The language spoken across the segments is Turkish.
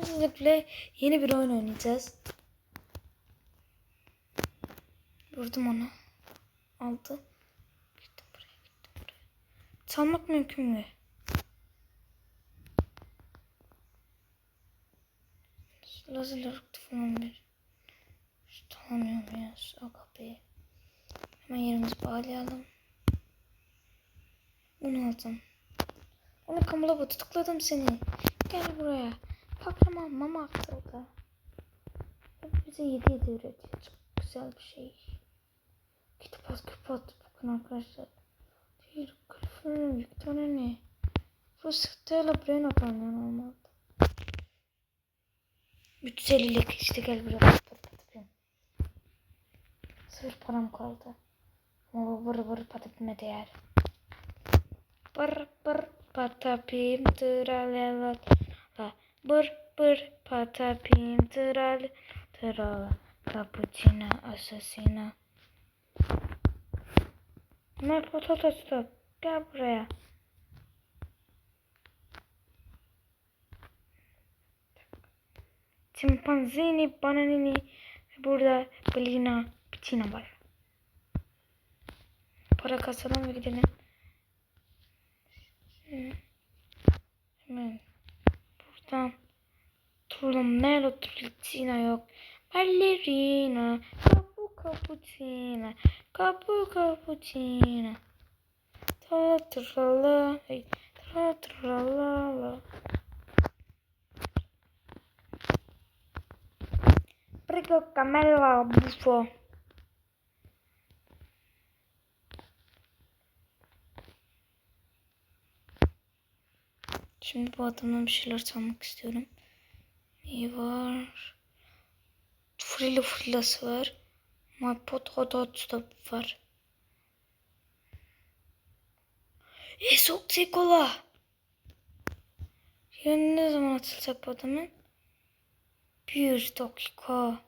Kesinlikle yeni bir oyun oynayacağız. Vurdum onu. Aldı. Gitti buraya gitti buraya. Çalmak mümkün mü? Lazerler falan bir. Şu Tanımıyorum ya. O kapıyı. Hemen yerimizi bağlayalım. Bunu aldım. Onu kamula tutukladım seni. Gel buraya. Kahraman mama aktardı. Bize yedi yedi üretiyor. Çok güzel bir şey. Kitap az kapat. Bakın arkadaşlar. Bir kılıfının Victoria ne? Bu Stella Breno oynayan olmalı. 350'lik işte gel buraya. Pat pat pat pat. Sıfır param kaldı. Ama bu vır vır patapime değer. Bır bır patapim tralala la. Bır bır patapim tral trala. Cappuccino assassino. Ömer potato stop. Gel buraya. Çimpanzini, bananini burada balina, pitina var. Para kasalım ve gidelim. Hemen Tamam. Turlamelo Tritina yok. Ballerina. Kapu kaputina. Kapu kaputina. Ta trala. Ta tralala. Prego camelo bufo. Şimdi bu adamdan bir şeyler çalmak istiyorum. Neyi var? Frilla frillası var. My pot hot hot da var. E sok tekola. Yani ne zaman atılacak bu adamın? Bir dakika.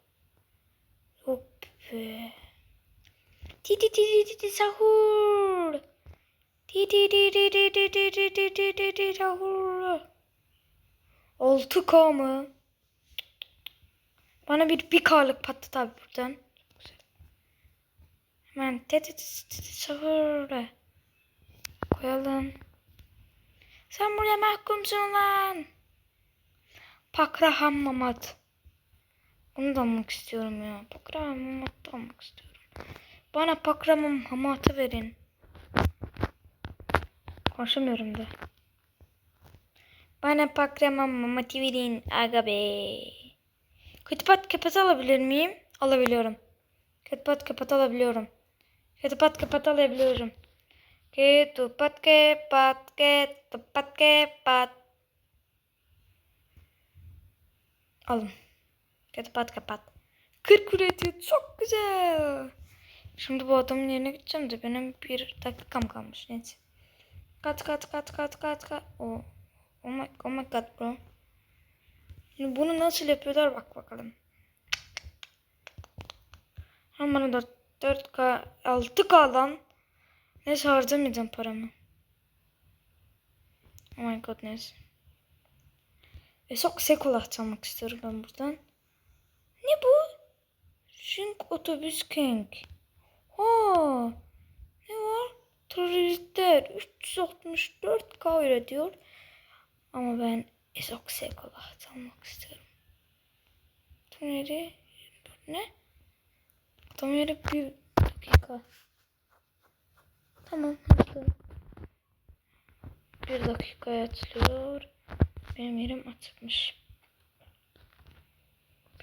Yok be. Didi didi didi sahur. Didi didi didi didi didi didi sahur. 6K mı? Bana bir 1K'lık patladı abi buradan. Hemen sıfırı koyalım. Sen buraya mahkumsun lan. Pakra hammamat. Onu da almak istiyorum ya. Pakra hammamat da almak istiyorum. Bana pakra hammatı verin. Konuşamıyorum da. Bana Pakrahan Mamat'ı verin. Aga be. Kötüpat kapat alabilir miyim? Alabiliyorum. Kötüpat kapat alabiliyorum. Kötüpat kapat alabiliyorum. Ketupat kepat ketupat kepat. Alın. Kapat kapat. 40 üretiyor. Çok güzel. Şimdi bu adamın yerine gideceğim de benim bir dakikam kalmış. Neyse. Kat kat kat kat kat kat. Oh. Oh my, oh my god bro. Şimdi bunu nasıl yapıyorlar bak bakalım. Hem bana da 4K 6K'dan Neyse harcamayacağım paramı. Oh my goodness. E çok sekolah çalmak istiyorum ben buradan. Ne bu? Şink otobüs king. Ha. Ne var? Teröristler 364k üretiyor. Ama ben esok sekolah çalmak istiyorum. Tam yeri ne? Tam yeri bir dakika. Tamam hızlı. Bir dakikaya açılıyor. Benim yerim açılmış.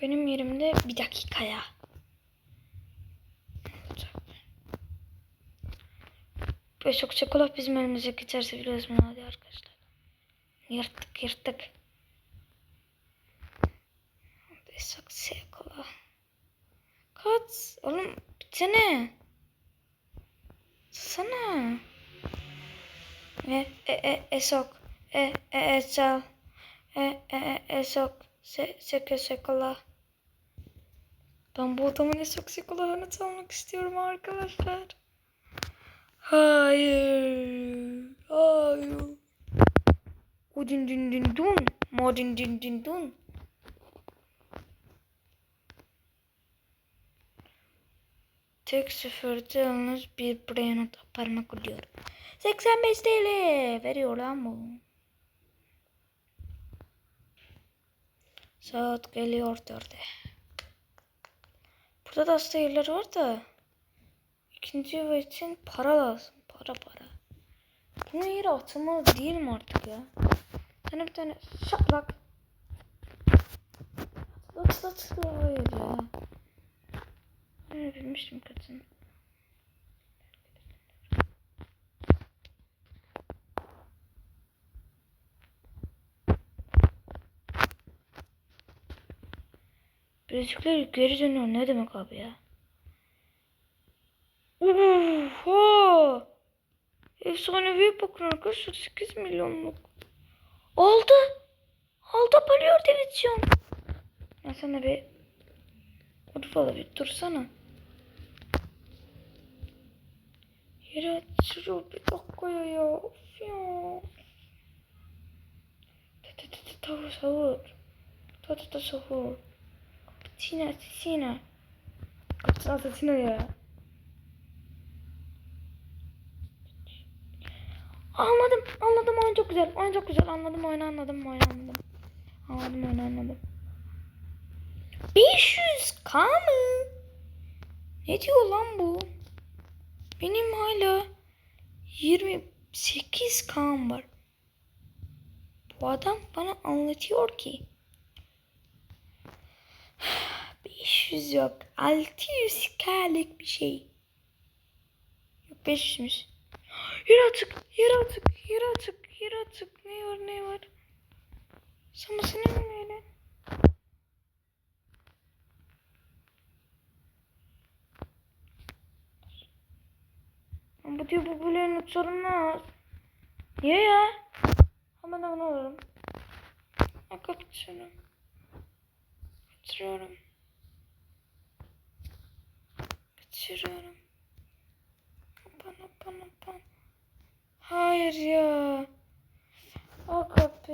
Benim yerimde bir dakikaya. Ve çok çikolata bizim elimize geçerse biraz mı. Yırttık yırttık. Çok çikolata. Kaç? Oğlum bitsene. Sana. E e e esok. E e e sal. E e e esok. Se seke sekola. Ben bu adamın esok sekolahını çalmak istiyorum arkadaşlar. Hayır. Hayır. Hudin din din dun. Modin din din dun. Tek sıfırda yalnız bir Brainot parmak oluyor. 85 TL veriyor lan bu. Saat geliyor dörde. Burada da aslında yerler var da. İkinci ev için para lazım. Para para. Bunu yere atılmalı değil mi artık ya? Sana bir tane şaplak. Atıl hayır ya. Ben bilmiştim kadın. Bilezikler geri dönüyor ne demek abi ya? Oha! Efsanevi bakın arkadaşlar 8 milyonluk. Oldu. Oldu bölüyor televizyon. Ya sana bir Urfalı bir dursana. Yere açıyor bir dakika ya. Of ya. Ta ta ta ta tavır savur. Ta ta ta savur. Sina Sina. Kapısına Sina ya. Anladım, anladım oyun çok güzel. Oyun çok güzel. Anladım oyunu, anladım oyunu, anladım. Anladım oyunu, anladım. 500k mı? Ne diyor lan bu? Benim hala 28k'm var. Bu adam bana anlatıyor ki 500 yok. 600k'lik bir şey. Yok 500'müş. Yer atık, yer atık, yer atık, yer atık. Ne var ne var? Samasını mı öyle? Bu diyor bu böyle sorulmaz. Niye ya? Hemen hemen alırım. Ha, kapatıyorum. Kaçırıyorum. Kaçırıyorum. Kapan kapan kapan. Hayır ya. O kapı.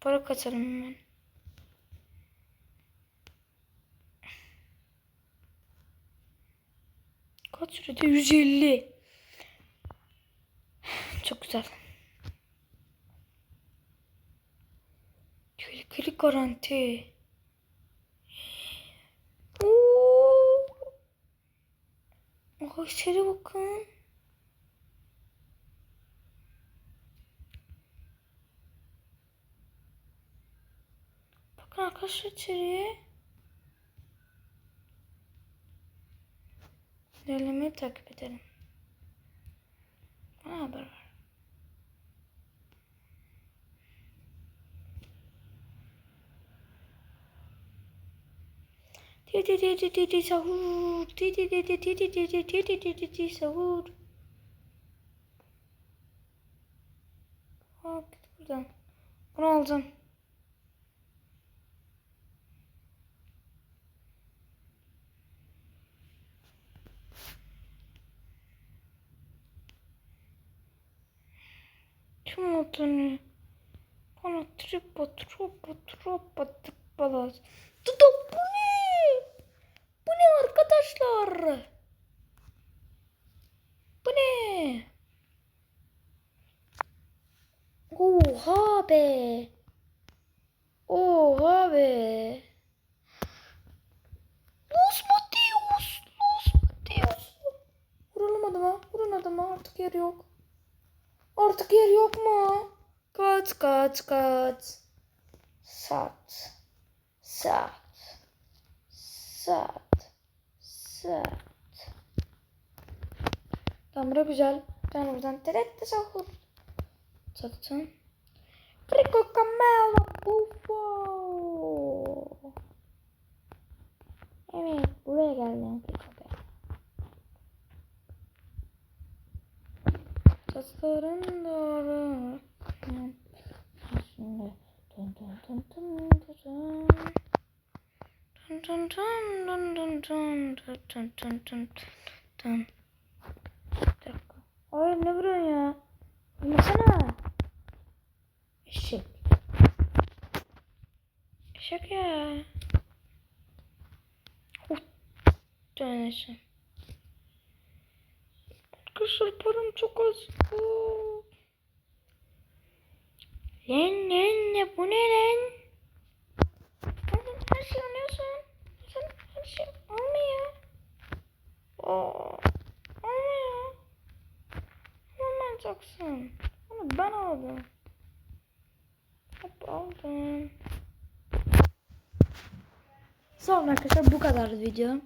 Para kaçarım hemen. Kaç sürede? 150. Çok güzel. Tehlikeli garanti. Oo. Ay içeri bakın. Bakın arkadaşlar içeriye. İlerlemeyi takip edelim. Bana haber ver. Sahur. Sahur. Hop buradan. Bunu aldım. Kim olduğunu bana trip batıra batıra batıp balaz. Tutup arkadaşlar? Bu ne? Oha be. Oha be. Los Mateus. Los Mateus. Vuralım adama. Vurun adama. Artık yer yok. Artık yer yok mu? Kaç kaç kaç. Sat. Sat. Sat. Set. Tamam bu güzel. Ben buradan direkt tasavvur taktım. Rico Camelo Buffo. Evet buraya geldim Rico Bey. Tasların doğru. Şimdi dön dön dön dön. Dun dun dun dun dun dun dun dun dun. Hayır ne vuruyorsun ya? Anlasana. Eşek. Eşek ya. Of. Dönüşüm. Arkadaşlar param çok az. Oo. Lan lan ne bu ne lan? Bu kadar video.